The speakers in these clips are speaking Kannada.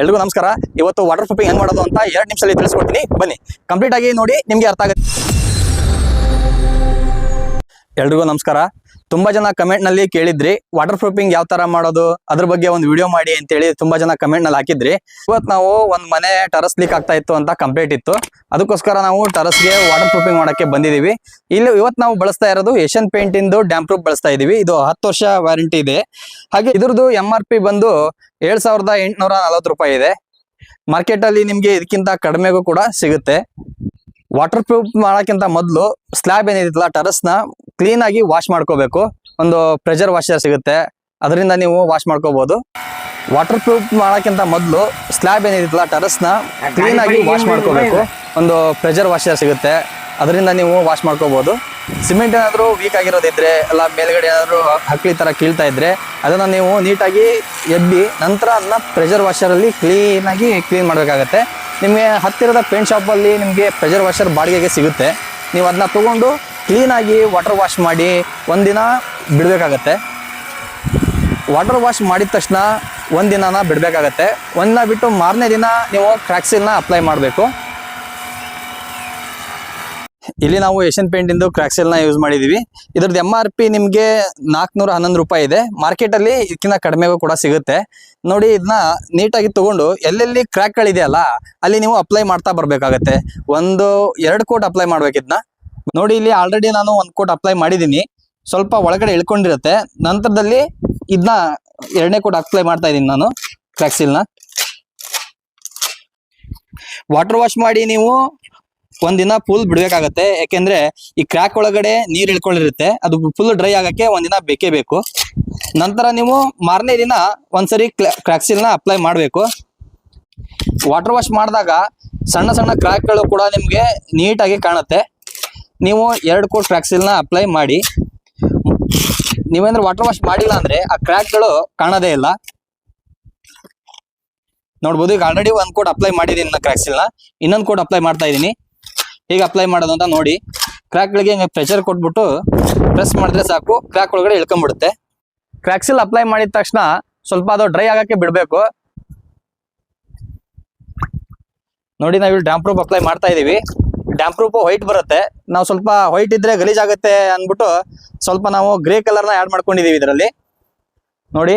ಎಲ್ರಿಗೂ ನಮಸ್ಕಾರ. ಇವತ್ತು ವಾಟರ್ ಪ್ರೂಫಿಂಗ್ ಹೆಂಗ್ ಮಾಡೋದು ಅಂತ ಎರಡು ನಿಮಿಷದಲ್ಲಿ ತಿಳಿಸ್ಕೊಡ್ತೀನಿ. ಬನ್ನಿ ಕಂಪ್ಲೀಟ್ ಆಗಿ ನೋಡಿ ನಿಮ್ಗೆ ಅರ್ಥ ಆಗುತ್ತೆ. ಎಲ್ರಿಗೂ ನಮಸ್ಕಾರ. ತುಂಬಾ ಜನ ಕಮೆಂಟ್ನಲ್ಲಿ ಕೇಳಿದ್ರಿ ವಾಟರ್ ಪ್ರೂಫಿಂಗ್ ಯಾವ ತರ ಮಾಡೋದು, ಅದ್ರ ಬಗ್ಗೆ ಒಂದು ವಿಡಿಯೋ ಮಾಡಿ ಅಂತೇಳಿ ತುಂಬಾ ಜನ ಕಮೆಂಟ್ನಲ್ಲಿ ಹಾಕಿದ್ರಿ. ಇವತ್ತು ನಾವು ಒಂದ್ ಮನೆ ಟರಸ್ ಲೀಕ್ ಆಗ್ತಾ ಇತ್ತು ಅಂತ ಕಂಪ್ಲೇಂಟ್ ಇತ್ತು. ಅದಕ್ಕೋಸ್ಕರ ನಾವು ಟರಸ್ಗೆ ವಾಟರ್ ಪ್ರೂಫಿಂಗ್ ಮಾಡಕ್ಕೆ ಬಂದಿದೀವಿ. ಇಲ್ಲಿ ಇವತ್ತು ನಾವು ಬಳಸ್ತಾ ಇರೋದು ಏಷ್ಯನ್ ಪೇಂಟ್ ಇಂದು ಡ್ಯಾಮ್ ಪ್ರೂಫ್ ಬಳಸ್ತಾ ಇದೀವಿ. ಇದು ಹತ್ತು ವರ್ಷ ವ್ಯಾರಂಟಿ ಇದೆ. ಹಾಗೆ ಇದ್ರದ್ದು ಎಂ ಆರ್ ಪಿ ಬಂದು ಏಳ್ ಸಾವಿರದ ಎಂಟುನೂರ ನಲವತ್ತು ರೂಪಾಯಿ ಇದೆ. ಮಾರ್ಕೆಟ್ ಅಲ್ಲಿ ನಿಮ್ಗೆ ಇದಕ್ಕಿಂತ ಕಡಿಮೆಗೂ ಕೂಡ ಸಿಗುತ್ತೆ. ವಾಟರ್ ಪ್ರೂಫ್ ಮಾಡೋಕ್ಕಿಂತ ಮೊದಲು ಸ್ಲ್ಯಾಬ್ ಟರಸ್ನ ಕ್ಲೀನ್ ಆಗಿ ವಾಶ್ ಮಾಡ್ಕೋಬೇಕು. ಒಂದು ಪ್ರೆಷರ್ ವಾಷರ್ ಸಿಗುತ್ತೆ. ಅದರಿಂದ ನೀವು ವಾಶ್ ಮಾಡ್ಕೋಬಹುದು ವಾಟರ್ ಪ್ರೂಫ್ ಮಾಡೋಕ್ಕಿಂತ ಮೊದಲು ಸ್ಲ್ಯಾಬ್ ಏನಿರುತ್ತಲ್ಲ ಟೆರಸ್ನ ಕ್ಲೀನ್ ಆಗಿ ವಾಶ್ ಮಾಡ್ಕೋಬೇಕು. ಒಂದು ಪ್ರೆಷರ್ ವಾಷರ್ ಸಿಗುತ್ತೆ. ಅದರಿಂದ ನೀವು ವಾಶ್ ಮಾಡ್ಕೋಬಹುದು ಸಿಮೆಂಟ್ ಏನಾದರೂ ವೀಕ್ ಆಗಿರೋದಿದ್ರೆ ಎಲ್ಲ ಮೇಲ್ಗಡೆ ಏನಾದರೂ ಹಕ್ಲಿ ತರ ಕೀಳ್ತಾ ಇದ್ರೆ ಅದನ್ನ ನೀವು ನೀಟಾಗಿ ಎಬ್ಬಿ ನಂತರ ಅದನ್ನ ಪ್ರೆಷರ್ ವಾಷರಲ್ಲಿ ಕ್ಲೀನಾಗಿ ಕ್ಲೀನ್ ಮಾಡಬೇಕಾಗತ್ತೆ. ನಿಮಗೆ ಹತ್ತಿರದ ಪೇಂಟ್ ಶಾಪಲ್ಲಿ ನಿಮಗೆ ಪ್ರೆಷರ್ ವಾಷರ್ ಬಾಡಿಗೆಗೆ ಸಿಗುತ್ತೆ. ನೀವು ಅದನ್ನ ತಗೊಂಡು ಕ್ಲೀನಾಗಿ ವಾಟರ್ ವಾಶ್ ಮಾಡಿ ಒಂದಿನ ಬಿಡಬೇಕಾಗತ್ತೆ. ವಾಟರ್ ವಾಶ್ ಮಾಡಿದ ತಕ್ಷಣ ಒಂದಿನನ ಬಿಡಬೇಕಾಗತ್ತೆ. ಒಂದಿನ ಬಿಟ್ಟು ಮಾರನೇ ದಿನ ನೀವು ಕ್ರ್ಯಾಕ್ಸಿಲ್ನ ಅಪ್ಲೈ ಮಾಡಬೇಕು. ಇಲ್ಲಿ ನಾವು ಏಷ್ಯನ್ ಪೇಂಟ್ ಇಂದು ಕ್ರಾಕ್ಸೆಲ್ನ ಯೂಸ್ ಮಾಡಿದೀವಿ. ಇದ್ರದ್ದು ಎಂ ಆರ್ ಪಿ ನಿಮ್ಗೆ ನಾಲ್ಕುನೂರ ಹನ್ನೊಂದು ರೂಪಾಯಿ ಇದೆ. ಮಾರ್ಕೆಟ್ ಅಲ್ಲಿ ಇದಕ್ಕಿಂತ ಕಡಿಮೆಗೂ ಕೂಡ ಸಿಗುತ್ತೆ. ನೋಡಿ ಇದನ್ನ ನೀಟಾಗಿ ತಗೊಂಡು ಎಲ್ಲೆಲ್ಲಿ ಕ್ರ್ಯಾಕ್ ಗಳಿದೆಯಲ್ಲ, ಅಲ್ಲಿ ನೀವು ಅಪ್ಲೈ ಮಾಡ್ತಾ ಬರ್ಬೇಕಾಗತ್ತೆ. ಒಂದು ಎರಡು ಕೋಟ್ ಅಪ್ಲೈ ಮಾಡಬೇಕಿದ್ನ ನೋಡಿ ಇಲ್ಲಿ ಆಲ್ರೆಡಿ ನಾನು ಒಂದ್ ಕೋಟ್ ಅಪ್ಲೈ ಮಾಡಿದೀನಿ ಸ್ವಲ್ಪ ಒಳಗಡೆ ಇಳ್ಕೊಂಡಿರುತ್ತೆ. ನಂತರದಲ್ಲಿ ಇದನ್ನ ಎರಡನೇ ಕೋಟ್ ಅಪ್ಲೈ ಮಾಡ್ತಾ ಇದ್ದೀನಿ ನಾನು ಫ್ಲಾಕ್ಸಿಲ್ನ ವಾಟರ್ ವಾಶ್ ಮಾಡಿ ನೀವು ಒಂದಿನ ಫುಲ್ ಬಿಡ್ಬೇಕಾಗತ್ತೆ. ಯಾಕೆಂದ್ರೆ ಈ ಕ್ರ್ಯಾಕ್ ಒಳಗಡೆ ನೀರ್ ಇಳ್ಕೊಂಡಿರುತ್ತೆ. ಅದು ಫುಲ್ ಡ್ರೈ ಆಗಕ್ಕೆ ಒಂದಿನ ಬೇಕೇ ಬೇಕು. ನಂತರ ನೀವು ಮಾರನೇ ದಿನ ಒಂದ್ಸರಿ ಕ್ರ್ಯಾಕ್ಸಿಲ್ನ ಅಪ್ಲೈ ಮಾಡಬೇಕು. ವಾಟರ್ ವಾಶ್ ಮಾಡಿದಾಗ ಸಣ್ಣ ಸಣ್ಣ ಕ್ರ್ಯಾಕ್ಗಳು ಕೂಡ ನಿಮಗೆ ನೀಟಾಗಿ ಕಾಣುತ್ತೆ. ನೀವು ಎರಡು ಕೋಟ್ ಫ್ರ್ಯಾಕ್ಸಿಲ್ನ ಅಪ್ಲೈ ಮಾಡಿ. ನೀವೇಂದ್ರೆ ವಾಟರ್ ವಾಶ್ ಮಾಡಿಲ್ಲ ಅಂದ್ರೆ ಆ ಕ್ರ್ಯಾಕ್ಗಳು ಕಾಣೋದೇ ಇಲ್ಲ. ನೋಡ್ಬೋದು, ಈಗ ಆಲ್ರೆಡಿ ಒಂದ್ ಕೋಟ್ ಅಪ್ಲೈ ಮಾಡಿದೀನಿ ನಾನು ಕ್ರ್ಯಾಕ್ಸಿಲ್ನ ಇನ್ನೊಂದು ಕೋಟ್ ಅಪ್ಲೈ ಮಾಡ್ತಾ ಇದ್ದೀನಿ. ಹೇಗೆ ಅಪ್ಲೈ ಮಾಡೋದು ಅಂತ ನೋಡಿ. ಕ್ರ್ಯಾಕ್ಗಳಿಗೆ ಹಿಂಗೆ ಪ್ರೆಷರ್ ಕೊಟ್ಬಿಟ್ಟು ಪ್ರೆಸ್ ಮಾಡಿದ್ರೆ ಸಾಕು. ಕ್ರ್ಯಾಕ್ ಒಳಗಡೆ ಇಳ್ಕೊಂಡ್ಬಿಡುತ್ತೆ. ಕ್ರ್ಯಾಕ್ಸಿಲ್ ಅಪ್ಲೈ ಮಾಡಿದ ತಕ್ಷಣ ಸ್ವಲ್ಪ ಅದು ಡ್ರೈ ಆಗಕ್ಕೆ ಬಿಡಬೇಕು. ನೋಡಿ ನಾವು ಇಲ್ಲಿ ಡ್ಯಾಂಪ್ರೂಫ್ ಅಪ್ಲೈ ಮಾಡ್ತಾ ಇದೀವಿ. ಡ್ಯಾಮ್ ಪ್ರೂಫ್ ವೈಟ್ ಬರುತ್ತೆ. ನಾವು ಸ್ವಲ್ಪ ವೈಟ್ ಇದ್ರೆ ಗಲೀಜ್ ಆಗುತ್ತೆ ಅಂದ್ಬಿಟ್ಟು ಸ್ವಲ್ಪ ನಾವು ಗ್ರೇ ಕಲರ್ನ ಆ್ಯಡ್ ಮಾಡ್ಕೊಂಡಿದೀವಿ ಇದರಲ್ಲಿ. ನೋಡಿ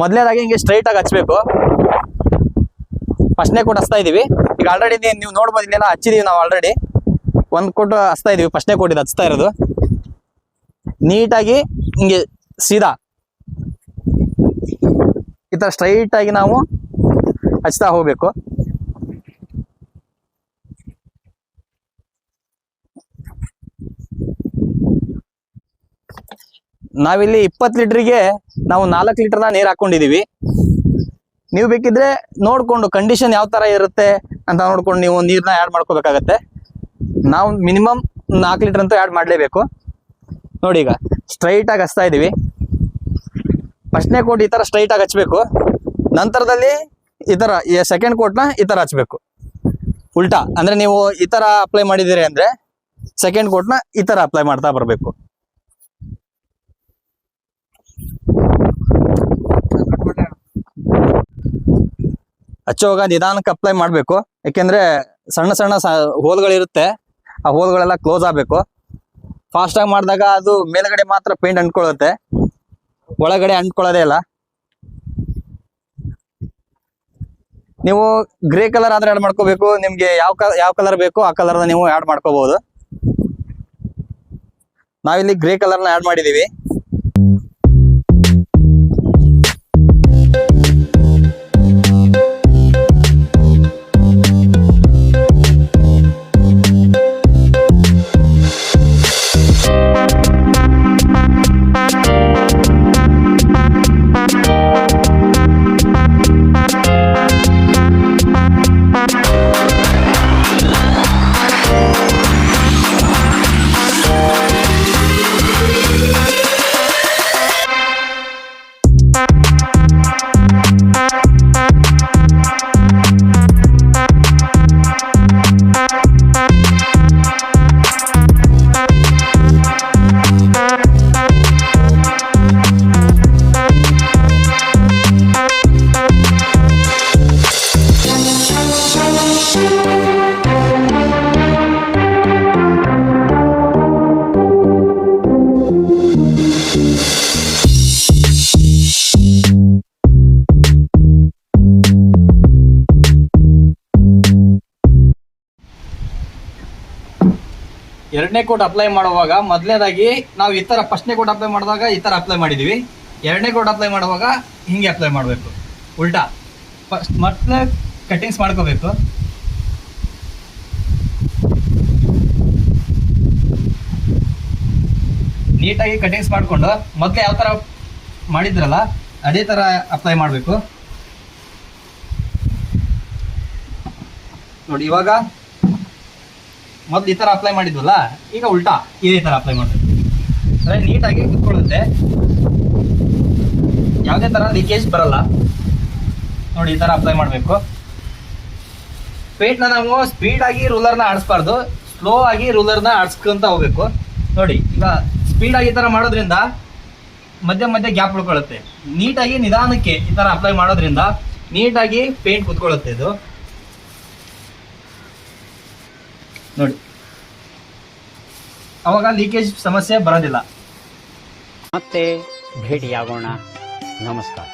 ಮೊದಲನೇದಾಗಿ ಹಿಂಗೆ ಸ್ಟ್ರೈಟ್ ಆಗಿ ಹಚ್ಬೇಕು. ಫಸ್ಟ್ನೇ ಕೊಟ್ಟು ಹಚ್ತಾ ಇದೀವಿ. ಈಗ ಆಲ್ರೆಡಿ ನೀವು ನೋಡ್ಬೋದು ಇಲ್ಲೆಲ್ಲ ಹಚ್ಚಿದೀವಿ ನಾವು ಆಲ್ರೆಡಿ ಒಂದ್ ಕೊಟ್ಟು ಹಚ್ತಾ ಇದೀವಿ ಫಸ್ಟ್ನೇ ಕೋಟ್ ಇದು ಹಚ್ತಾ ಇರೋದು. ನೀಟಾಗಿ ಹಿಂಗೆ ಸೀದಾ. ಈ ತರ ಸ್ಟ್ರೈಟ್ ಆಗಿ ನಾವು ಹಚ್ತಾ ಹೋಗ್ಬೇಕು. ನಾವಿಲ್ಲಿ ಇಪ್ಪತ್ತು ಲೀಟ್ರಿಗೆ ನಾವು ನಾಲ್ಕು ಲೀಟರ್ನ ನೀರು ಹಾಕೊಂಡಿದೀವಿ. ನೀವು ಬೇಕಿದ್ರೆ ನೋಡ್ಕೊಂಡು ಕಂಡೀಷನ್ ಯಾವ ತರ ಇರುತ್ತೆ ಅಂತ ನೋಡ್ಕೊಂಡು ನೀವು ನೀರನ್ನ ಆ್ಯಡ್ ಮಾಡ್ಕೋಬೇಕಾಗತ್ತೆ. ನಾವು ಮಿನಿಮಮ್ ನಾಲ್ಕು ಲೀಟರ್ ಅಂತೂ ಆ್ಯಡ್ ಮಾಡಲೇಬೇಕು. ನೋಡಿ ಈಗ ಸ್ಟ್ರೈಟ್ ಆಗಿ ಹಚ್ತಾ ಇದ್ದೀವಿ ಫಸ್ಟ್ನೇ ಕೋಟ್ ಈ ತರ ಸ್ಟ್ರೈಟ್ ಆಗಿ ಹಚ್ಬೇಕು. ನಂತರದಲ್ಲಿ ಈ ಥರ ಸೆಕೆಂಡ್ ಕೋಟ್ನ ಈ ತರ ಹಚ್ಬೇಕು. ಉಲ್ಟಾ, ಅಂದ್ರೆ ನೀವು ಈ ತರ ಅಪ್ಲೈ ಮಾಡಿದ್ದೀರಿ ಅಂದ್ರೆ ಸೆಕೆಂಡ್ ಕೋಟ್ನ ಈ ತರ ಅಪ್ಲೈ ಮಾಡ್ತಾ ಬರಬೇಕು. ಹಚ್ಚುವಾಗ ನಿಧಾನಕ್ಕೆ ಅಪ್ಲೈ ಮಾಡಬೇಕು. ಯಾಕೆಂದ್ರೆ ಸಣ್ಣ ಸಣ್ಣ ಹೋಲ್ಗಳಿರುತ್ತೆ. ಆ ಹೋಲ್ಗಳೆಲ್ಲ ಕ್ಲೋಸ್ ಆಗಬೇಕು. ಫಾಸ್ಟ್ ಆಗಿ ಮಾಡಿದಾಗ ಅದು ಮೇಲ್ಗಡೆ ಮಾತ್ರ ಪೇಂಟ್ ಅಂಟ್ಕೊಳ್ಳುತ್ತೆ. ಒಳಗಡೆ ಅಂಟ್ಕೊಳ್ಳೋದೇ ಇಲ್ಲ. ನೀವು ಗ್ರೇ ಕಲರ್ ಆದ್ರೆ ಆಡ್ ಮಾಡ್ಕೋಬೇಕು. ನಿಮಗೆ ಯಾವ ಯಾವ ಕಲರ್ ಬೇಕು ಆ ಕಲರ್ ನೀವು ಆ್ಯಡ್ ಮಾಡ್ಕೋಬಹುದು. ನಾವಿಲ್ಲಿ ಗ್ರೇ ಕಲರ್ನ ಆಡ್ ಮಾಡಿದೀವಿ ಎರಡನೇ ಕೋಟ್ ಅಪ್ಲೈ ಮಾಡುವಾಗ ಮೊದಲನೇದಾಗಿ ನಾವು ಈ ಥರ ಫಸ್ಟ್ನೇ ಕೋಟ್ ಅಪ್ಲೈ ಮಾಡಿದಾಗ ಈ ಥರ ಅಪ್ಲೈ ಮಾಡಿದ್ದೀವಿ ಎರಡನೇ ಕೋಟ್ ಅಪ್ಲೈ ಮಾಡುವಾಗ ಹಿಂಗೆ ಅಪ್ಲೈ ಮಾಡಬೇಕು. ಉಲ್ಟಾ. ಫಸ್ಟ್ ಮೊದಲೇ ಕಟ್ಟಿಂಗ್ಸ್ ಮಾಡ್ಕೋಬೇಕು. ನೀಟಾಗಿ ಕಟಿಂಗ್ಸ್ ಮಾಡಿಕೊಂಡು ಮೊದಲು ಯಾವ ಥರ ಮಾಡಿದ್ರಲ್ಲ ಅದೇ ಥರ ಅಪ್ಲೈ ಮಾಡಬೇಕು. ನೋಡಿ ಇವಾಗ ಮೊದಲು ಈ ಥರ ಅಪ್ಲೈ ಮಾಡಿದ್ವಲ್ಲ, ಈಗ ಉಲ್ಟಾ ಇದೇ ಥರ ಅಪ್ಲೈ ಮಾಡಬೇಕು. ಅಂದರೆ ನೀಟಾಗಿ ಕುತ್ಕೊಳ್ಳುತ್ತೆ. ಯಾವುದೇ ಥರ ಲೀಕೇಜ್ ಬರಲ್ಲ. ನೋಡಿ ಈ ಥರ ಅಪ್ಲೈ ಮಾಡಬೇಕು. ಪೇಂಟ್ನ ನಾವು ಸ್ಪೀಡಾಗಿ ರೂಲರ್ನ ಆಡಿಸ್ಬಾರ್ದು. ಸ್ಲೋ ಆಗಿ ರೂಲರ್ನ ಆಡಿಸ್ಕೊಂತ ಹೋಗ್ಬೇಕು. ನೋಡಿ, ಈಗ ಸ್ಪೀಡಾಗಿ ಈ ಥರ ಮಾಡೋದ್ರಿಂದ ಮಧ್ಯ ಮಧ್ಯ ಗ್ಯಾಪ್ ಉಳ್ಕೊಳ್ಳುತ್ತೆ. ನೀಟಾಗಿ ನಿಧಾನಕ್ಕೆ ಈ ಥರ ಅಪ್ಲೈ ಮಾಡೋದ್ರಿಂದ ನೀಟಾಗಿ ಪೇಂಟ್ ಕುತ್ಕೊಳ್ಳುತ್ತೆ ಇದು. ನೋಡಿ ಅವಾಗ ಲೀಕೇಜ್ ಸಮಸ್ಯೆ ಬರೋದಿಲ್ಲ. ಮತ್ತೆ ಭೇಟಿ ಆಗೋಣ ನಮಸ್ಕಾರ